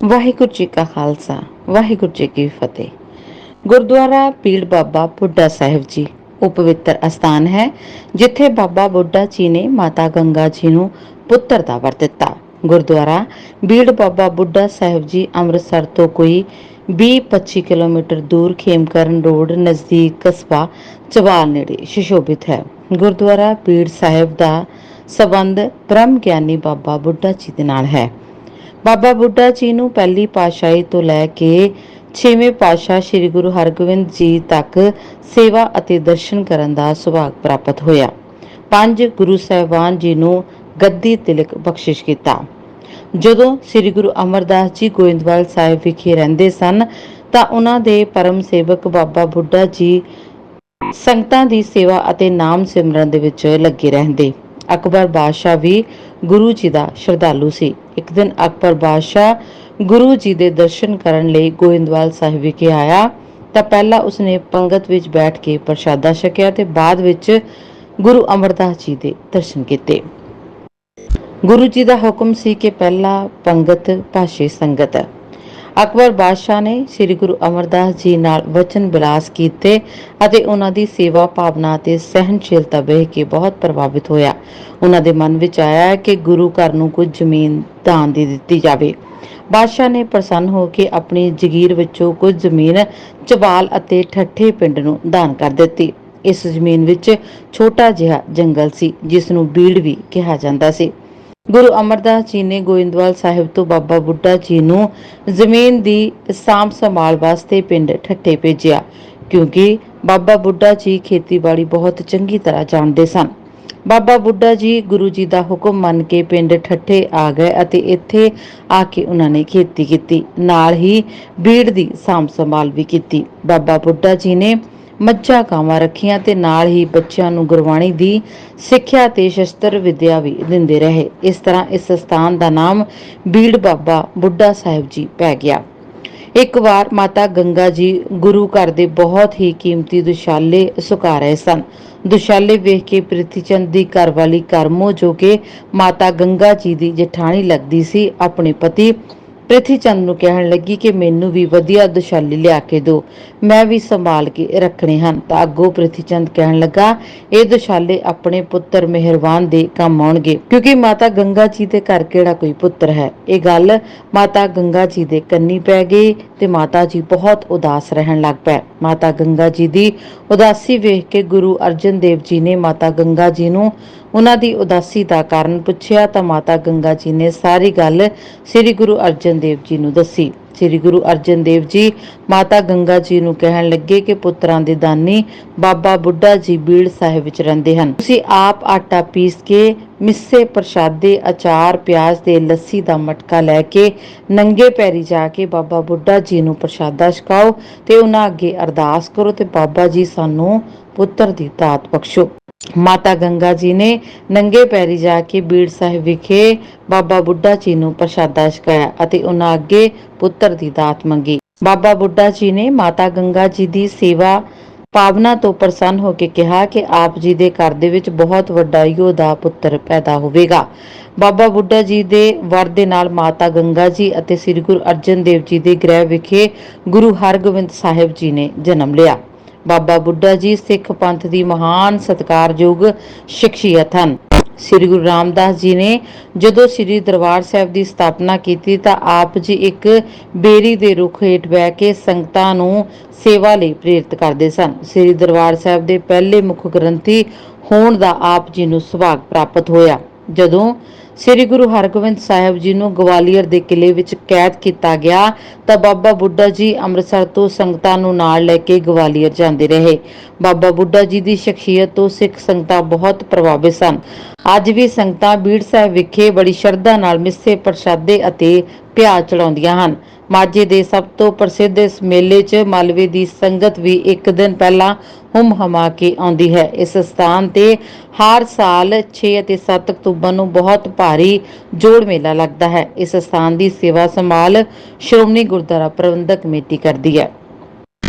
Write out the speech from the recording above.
ਵਾਹਿਗੁਰੂ ਜੀ ਕਾ ਖਾਲਸਾ, ਵਾਹਿਗੁਰੂ ਜੀ ਕੀ ਫਤਿਹ। ਗੁਰਦੁਆਰਾ ਪੀੜ ਬਾਬਾ ਬੁੱਢਾ ਸਾਹਿਬ ਜੀ ਉਹ ਪਵਿੱਤਰ ਅਸਥਾਨ ਹੈ, ਜਿੱਥੇ ਬਾਬਾ ਬੁੱਢਾ ਜੀ ਨੇ ਮਾਤਾ ਗੰਗਾ ਜੀ ਨੂੰ ਪੁੱਤਰ ਦਾ ਵਰ ਦਿੱਤਾ। ਗੁਰਦੁਆਰਾ ਬੀੜ ਬਾਬਾ ਬੁੱਢਾ ਸਾਹਿਬ ਜੀ ਅੰਮ੍ਰਿਤਸਰ ਤੋਂ ਕੋਈ 20-25 ਕਿਲੋਮੀਟਰ ਦੂਰ ਖੇਮਕਰਨ ਰੋਡ ਨਜ਼ਦੀਕ ਕਸਬਾ ਚਵਾਲ ਨੇੜੇ ਸ਼ਿਸ਼ੋਭਿਤ ਹੈ। ਗੁਰਦੁਆਰਾ ਪੀੜ ਸਾਹਿਬ ਦਾ ਸਬੰਧ ਬ੍ਰਹਮ ਗਿਆਨੀ ਬਾਬਾ ਬੁੱਢਾ ਜੀ ਦੇ ਨਾਲ ਹੈ। ਬਾਬਾ ਬੁੱਢਾ ਜੀ ਨੂੰ ਪਹਿਲੀ ਪਾਤਸ਼ਾਹੀ ਤੋਂ ਲੈ ਕੇ ਛੇਵੇਂ ਪਾਤਸ਼ਾਹ ਸ੍ਰੀ ਗੁਰੂ ਹਰਗੋਬਿੰਦ ਜੀ ਤੱਕ ਸੇਵਾ ਅਤੇ ਦਰਸ਼ਨ ਕਰਨ ਦਾ ਸੁਭਾਗ ਪ੍ਰਾਪਤ ਹੋਇਆ। ਪੰਜ ਗੁਰੂ ਸਾਹਿਬਾਨ ਜੀ ਨੂੰ ਗੱਦੀ ਤਿਲਕ ਬਖਸ਼ਿਸ਼ ਕੀਤਾ। ਜਦੋਂ ਸ੍ਰੀ ਗੁਰੂ ਅਮਰਦਾਸ ਜੀ ਗੋਇੰਦਵਾਲ ਸਾਹਿਬ ਵਿਖੇ ਰਹਿੰਦੇ ਸਨ, ਤਾਂ ਉਹਨਾਂ ਦੇ ਪਰਮ ਸੇਵਕ ਬਾਬਾ ਬੁੱਢਾ ਜੀ ਸੰਗਤਾਂ ਦੀ ਸੇਵਾ ਅਤੇ ਨਾਮ ਸਿਮਰਨ ਦੇ ਵਿੱਚ ਲੱਗੇ ਰਹਿੰਦੇ। ਅਕਬਰ ਬਾਦਸ਼ਾਹ ਵੀ ਗੁਰੂ ਜੀ ਦਾ ਸ਼ਰਧਾਲੂ ਸੀ। ਇੱਕ ਦਿਨ ਅਕਬਰ ਬਾਦਸ਼ਾਹ ਗੁਰੂ ਜੀ ਦੇ ਦਰਸ਼ਨ ਕਰਨ ਲਈ ਗੋਇੰਦਵਾਲ ਸਾਹਿਬ ਵਿਖੇ ਆਇਆ, ਤਾਂ ਪਹਿਲਾਂ ਉਸਨੇ ਪੰਗਤ ਵਿੱਚ ਬੈਠ ਕੇ ਪ੍ਰਸ਼ਾਦਾ ਛਕਿਆ ਤੇ ਬਾਅਦ ਵਿੱਚ ਗੁਰੂ ਅਮਰਦਾਸ ਜੀ ਦੇ ਦਰਸ਼ਨ ਕੀਤੇ। ਗੁਰੂ ਜੀ ਦਾ ਹੁਕਮ ਸੀ ਕਿ ਪਹਿਲਾ ਪੰਗਤ, ਭਾਸ਼ੇ ਸੰਗਤ। ਅਕਬਰ ਬਾਦਸ਼ਾਹ ਨੇ ਸ੍ਰੀ ਗੁਰੂ ਅਮਰਦਾਸ ਜੀ ਨਾਲ ਵਚਨ ਬਿਲਾਸ ਕੀਤੇ ਅਤੇ ਉਹਨਾਂ ਦੀ ਸੇਵਾ ਭਾਵਨਾ ਅਤੇ ਸਹਿਨਸ਼ੀਲਤਾ ਵੇਖ ਕੇ ਬਹੁਤ ਪ੍ਰਭਾਵਿਤ ਹੋਇਆ। ਉਹਨਾਂ ਦੇ ਮਨ ਵਿੱਚ ਆਇਆ ਕਿ ਗੁਰੂ ਘਰ ਨੂੰ ਕੁਝ ਜ਼ਮੀਨ ਦਾਨ ਦੇ ਦਿੱਤੀ ਜਾਵੇ। ਬਾਦਸ਼ਾਹ ਨੇ ਪ੍ਰਸੰਨ ਹੋ ਕੇ ਆਪਣੀ ਜ਼ਗੀਰ ਵਿੱਚੋਂ ਕੁਝ ਜ਼ਮੀਨ ਚਵਾਲ ਅਤੇ ਠੱਠੇ ਪਿੰਡ ਨੂੰ ਦਾਨ ਕਰ ਦਿੱਤੀ। ਇਸ ਜ਼ਮੀਨ ਵਿੱਚ ਛੋਟਾ ਜਿਹਾ ਜੰਗਲ ਸੀ, ਜਿਸ ਨੂੰ ਬੀੜ ਵੀ ਕਿਹਾ ਜਾਂਦਾ ਸੀ। ਗੁਰੂ ਅਮਰਦਾਸ ਜੀ ਨੇ ਗੋਇੰਦਵਾਲ ਸਾਹਿਬ ਤੋਂ ਬਾਬਾ ਬੁੱਢਾ ਜੀ ਨੂੰ ਜ਼ਮੀਨ ਦੀ ਸਾਂਭ ਸੰਭਾਲ ਵਾਸਤੇ ਪਿੰਡ ਠੱਠੇ ਭੇਜਿਆ, ਕਿਉਂਕਿ ਬਾਬਾ ਬੁੱਢਾ ਜੀ ਖੇਤੀਬਾੜੀ ਬਹੁਤ ਚੰਗੀ ਤਰ੍ਹਾਂ ਜਾਣਦੇ ਸਨ। ਬਾਬਾ ਬੁੱਢਾ ਜੀ ਗੁਰੂ ਜੀ ਦਾ ਹੁਕਮ ਮੰਨ ਕੇ ਪਿੰਡ ਠੱਠੇ ਆ ਗਏ ਅਤੇ ਇੱਥੇ ਆ ਕੇ ਉਹਨਾਂ ਨੇ ਖੇਤੀ ਕੀਤੀ, ਨਾਲ ਹੀ ਬੀੜ ਦੀ ਸਾਂਭ ਸੰਭਾਲ ਵੀ ਕੀਤੀ। ਬਾਬਾ ਬੁੱਢਾ ਜੀ ਨੇ ਮੱਝਾਂ ਗਾਵਾਂ ਰੱਖੀਆਂ ਤੇ ਨਾਲ ਹੀ ਬੱਚਿਆਂ ਨੂੰ ਗੁਰਬਾਣੀ ਦੀ ਸਿੱਖਿਆ ਤੇ ਸ਼ਸਤਰ ਵਿਦਿਆ ਵੀ ਦਿੰਦੇ ਰਹੇ। ਇਸ ਤਰ੍ਹਾਂ ਇਸ ਸਥਾਨ ਦਾ ਨਾਮ ਬੀੜ ਬਾਬਾ ਬੁੱਢਾ ਸਾਹਿਬ ਜੀ ਪੈ ਗਿਆ। ਇੱਕ ਵਾਰ ਮਾਤਾ ਗੰਗਾ ਜੀ ਗੁਰੂ ਘਰ ਦੇ ਬਹੁਤ ਹੀ ਕੀਮਤੀ ਦੁਸ਼ਾਲੇ ਸੁਕਾ ਰਹੇ ਸਨ। ਦੁਸ਼ਾਲੇ ਵੇਖ ਕੇ ਪ੍ਰਿਥੀਚੰਦ ਦੀ ਘਰਵਾਲੀ ਕਰਮੋ ਜੋ ਕਿ ਮਾਤਾ ਗੰਗਾ ਜੀ ਦੀ ਜਠਾਣੀ ਲੱਗਦੀ ਸੀ, ਆਪਣੇ ਪਤੀ ਪ੍ਰਿਥੀ ਚੰਦ ਨੂੰ ਕਹਿਣ ਲੱਗੀ ਕਿ ਮੈਨੂੰ ਵੀ ਵਧੀਆ ਦੁਸ਼ਾਲੀ ਲਿਆ ਕੇ ਦਿਓ। ਮੈਂ ਵੀ ਸੰਭਾਲ ਕੇ ਰੱਖਣੇ ਹਨ। ਤਾਂ ਅੱਗੋਂ ਪ੍ਰਿਥੀਚੰਦ ਕਹਿਣ ਲੱਗਾ, ਇਹ ਦੁਸ਼ਾਲੇ ਆਪਣੇ ਪੁੱਤਰ ਮਿਹਰਬਾਨ ਦੇ ਕੰਮ ਆਉਣਗੇ। ਕਿਉਂਕਿ ਮਾਤਾ ਗੰਗਾ ਜੀ ਦੇ ਘਰ ਕਿਹੜਾ ਕੋਈ ਪੁੱਤਰ ਹੈ? ਇਹ ਗੱਲ ਮਾਤਾ ਗੰਗਾ ਜੀ ਦੇ ਕੰਨੀ ਪੈ ਗਈ ਤੇ ਮਾਤਾ ਜੀ ਬਹੁਤ ਉਦਾਸ ਰਹਿਣ ਲੱਗ ਪਏ। ਮਾਤਾ ਗੰਗਾ ਜੀ ਦੀ ਉਦਾਸੀ ਵੇਖ ਕੇ ਗੁਰੂ ਅਰਜਨ ਦੇਵ ਜੀ ਨੇ ਮਾਤਾ ਗੰਗਾ ਜੀ ਨੂੰ ਉਹਨਾਂ ਦੀ ਉਦਾਸੀ ਦਾ ਕਾਰਨ ਪੁੱਛਿਆ ਤਾਂ ਮਾਤਾ ਗੰਗਾ ਜੀ ਨੇ ਸਾਰੀ ਗੱਲ ਸ੍ਰੀ ਗੁਰੂ ਅਰਜਨ ਦੇਵ ਜੀ ਨੂੰ ਦੱਸੀ। ਸ੍ਰੀ ਗੁਰੂ ਅਰਜਨ ਦੇਵ ਜੀ ਮਾਤਾ ਗੰਗਾ ਜੀ ਨੂੰ ਕਹਿਣ ਲੱਗੇ ਕਿ ਪੁੱਤਰਾਂ ਦੇ ਦਾਨੀ ਬਾਬਾ ਬੁੱਢਾ ਜੀ ਬੀੜ ਸਾਹਿਬ ਵਿੱਚ ਰਹਿੰਦੇ ਹਨ। ਤੁਸੀਂ ਆਪ ਆਟਾ ਪੀਸ ਕੇ ਮਿੱਸੇ ਪ੍ਰਸ਼ਾਦੇ, ਅਚਾਰ, ਪਿਆਜ਼ ਤੇ ਲੱਸੀ ਦਾ ਮਟਕਾ ਲੈ ਕੇ ਨੰਗੇ ਪੈਰੀ ਜਾ ਕੇ ਬਾਬਾ ਬੁੱਢਾ ਜੀ ਨੂੰ ਪ੍ਰਸ਼ਾਦਾ ਛਕਾਓ ਤੇ ਉਹਨਾਂ ਅੱਗੇ ਅਰਦਾਸ ਕਰੋ ਤੇ ਬਾਬਾ ਜੀ ਸਾਨੂੰ ਪੁੱਤਰ ਦੀ ਦਾਤ ਬਖਸ਼ੋ। ਮਾਤਾ ਗੰਗਾ ਜੀ ਨੇ ਨੰਗੇ ਪੈਰੀ ਜਾ ਕੇ ਬੀੜ ਸਾਹਿਬ ਵਿਖੇ ਬਾਬਾ ਬੁੱਢਾ ਜੀ ਨੂੰ ਪ੍ਰਸ਼ਾਦਾ ਛਕਾਇਆ ਅਤੇ ਉਹਨਾਂ ਅੱਗੇ ਪੁੱਤਰ ਦੀ ਦਾਤ ਮੰਗੀ। ਬਾਬਾ ਬੁੱਢਾ ਜੀ ਨੇ ਮਾਤਾ ਗੰਗਾ ਜੀ ਦੀ ਸੇਵਾ ਭਾਵਨਾ ਤੋਂ ਪ੍ਰਸੰਨ ਹੋ ਕੇ ਕਿਹਾ ਕਿ ਆਪ ਜੀ ਦੇ ਘਰ ਦੇ ਵਿੱਚ ਬਹੁਤ ਵੱਡਾ ਯੋਧਾ ਪੁੱਤਰ ਪੈਦਾ ਹੋਵੇਗਾ। ਬਾਬਾ ਬੁੱਢਾ ਜੀ ਦੇ ਵਰ ਦੇ ਨਾਲ ਮਾਤਾ ਗੰਗਾ ਜੀ ਅਤੇ ਸ੍ਰੀ ਗੁਰੂ ਅਰਜਨ ਦੇਵ ਜੀ ਦੇ ਗ੍ਰਹਿ ਵਿਖੇ ਗੁਰੂ ਹਰਗੋਬਿੰਦ ਸਾਹਿਬ ਜੀ ਨੇ ਜਨਮ ਲਿਆ। ਬਾਬਾ ਬੁੱਢਾ ਜੀ ਸਿੱਖ ਪੰਥ ਦੀ ਮਹਾਨ ਸਤਿਕਾਰਯੋਗ ਸ਼ਖਸੀਅਤ ਹਨ। ਸ੍ਰੀ ਗੁਰੂ ਰਾਮਦਾਸ ਜੀ ਨੇ ਜਦੋਂ ਸ੍ਰੀ ਦਰਬਾਰ ਸਾਹਿਬ ਦੀ ਸਥਾਪਨਾ ਕੀਤੀ ਤਾਂ ਆਪ ਜੀ ਇੱਕ ਬੇਰੀ ਦੇ ਰੁੱਖ ਹੇਠ ਬਹਿ ਕੇ ਸੰਗਤਾਂ ਨੂੰ ਸੇਵਾ ਲਈ ਪ੍ਰੇਰਿਤ ਕਰਦੇ ਸਨ। ਸ੍ਰੀ ਦਰਬਾਰ ਸਾਹਿਬ ਦੇ ਪਹਿਲੇ ਮੁੱਖ ਗ੍ਰੰਥੀ ਹੋਣ ਦਾ ਆਪ ਜੀ ਨੂੰ ਸੁਭਾਗ ਪ੍ਰਾਪਤ ਹੋਇਆ। ਜਦੋਂ ਸ੍ਰੀ ਗੁਰੂ ਹਰਗੋਬਿੰਦ ਸਾਹਿਬ ਜੀ ਨੂੰ ਗਵਾਲੀਅਰ ਦੇ ਕਿਲੇ ਵਿੱਚ ਕੈਦ ਕੀਤਾ ਗਿਆ, ਤਾਂ ਬਾਬਾ ਬੁੱਢਾ ਜੀ ਅੰਮ੍ਰਿਤਸਰ ਤੋਂ ਸੰਗਤਾਂ ਨੂੰ ਨਾਲ ਲੈ ਕੇ ਗਵਾਲੀਅਰ ਜਾਂਦੇ ਰਹੇ। ਬਾਬਾ ਬੁੱਢਾ ਜੀ ਦੀ ਸ਼ਖਸੀਅਤ ਤੋਂ ਸਿੱਖ ਸੰਗਤਾਂ ਬਹੁਤ ਪ੍ਰਭਾਵਿਤ ਸਨ। ਅੱਜ ਵੀ ਸੰਗਤਾਂ ਬੀੜ ਸਾਹਿਬ ਵਿਖੇ ਬੜੀ ਸ਼ਰਧਾ ਨਾਲ ਮਿੱਸੇ ਪ੍ਰਸ਼ਾਦੇ ਅਤੇ ਪਿਆਜ਼ ਚੜਾਉਂਦੀਆਂ ਹਨ। ਮਾਝੇ ਦੇ ਸਭ ਤੋਂ ਪ੍ਰਸਿੱਧ ਇਸ ਮੇਲੇ 'ਚ ਮਾਲਵੇ ਦੀ ਸੰਗਤ ਵੀ ਇੱਕ ਦਿਨ ਪਹਿਲਾਂ ਹੁਮ ਹਮਾ ਕੇ ਆਉਂਦੀ ਹੈ। ਇਸ ਸਥਾਨ ਤੇ ਹਰ ਸਾਲ 6 ਅਤੇ 7 ਅਕਤੂਬਰ ਨੂੰ ਬਹੁਤ ਭਾਰੀ ਜੋੜ ਮੇਲਾ ਲੱਗਦਾ ਹੈ। ਇਸ ਸਥਾਨ ਦੀ ਸੇਵਾ ਸੰਭਾਲ ਸ਼੍ਰੋਮਣੀ ਗੁਰਦੁਆਰਾ ਪ੍ਰਬੰਧਕ ਕਮੇਟੀ ਕਰਦੀ ਹੈ।